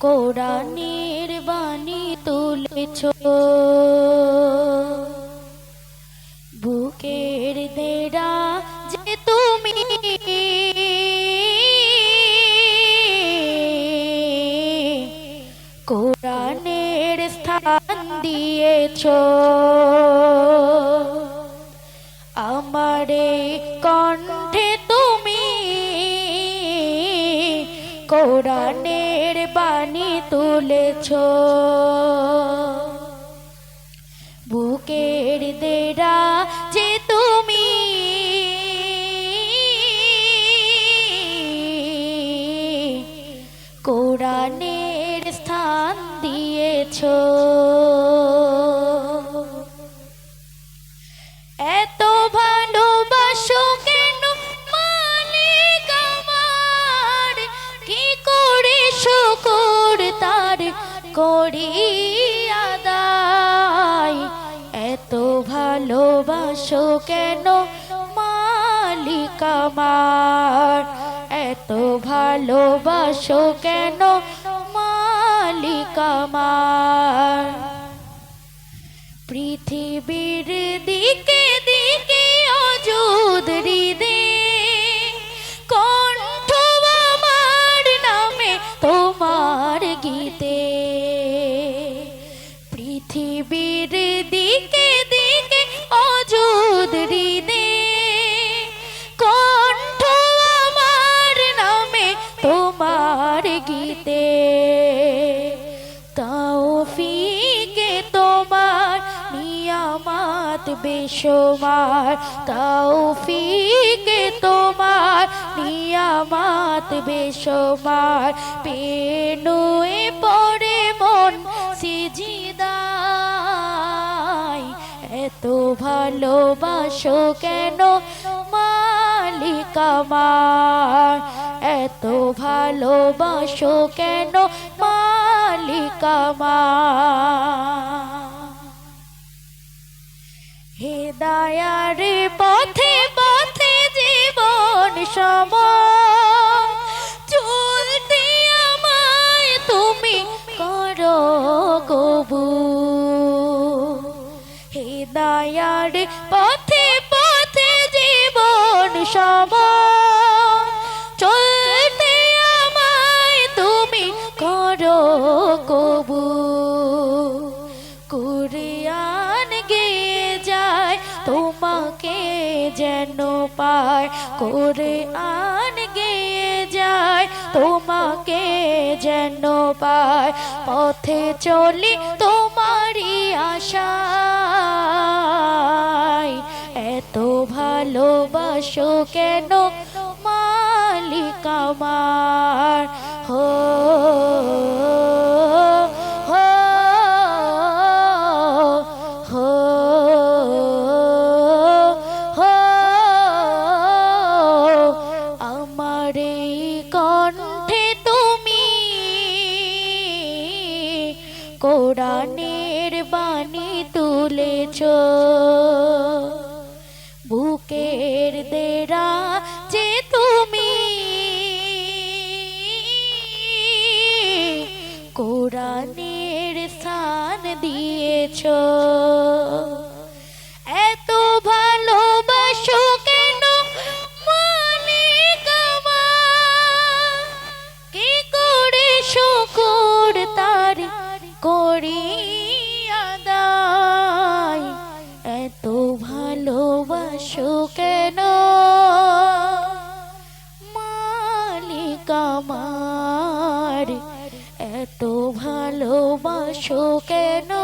কোরআনের বাণী তুলেছ। বুকের দেরা যে তুমি কোরআনের স্থান দিয়েছ। কোরআনের বাণী তুলেছ। বুকের দেরা যে তুমি কোরআনের স্থান দিয়েছ। করি আদায় এত ভালোবাসো কেন মালিক আমার? এত ভালোবাসো কেন মালিক আমার? পৃথিবীর দিকে বেশমার তৌফিকে তোমার, নিয়ামাত বেশমার পেনুয়ে পড়ে মন সিজিদায় এত ভালোবাসো কেন মালিক আমার এত ভালোবাসো কেন মালিক আমার হেদায়ার পথে পথে জীবন সম চলতে আমায় তুমি করো কবু হে দয়ার পথে যেন পায় কোরআন গিয়ে যায়, তোমাকে যেন পায় পথে চলি তোমারই আশা এত ভালোবাসো কেন মালিক কণ্ঠে তুমি কোরআনের বাণী তুলেছ। বুকের দেরা যে তুমি কোরআনের স্থান দিয়েছ। করি দায় এত ভালোবাসো কেন? মালিক আমার এত ভালোবাসো কেন?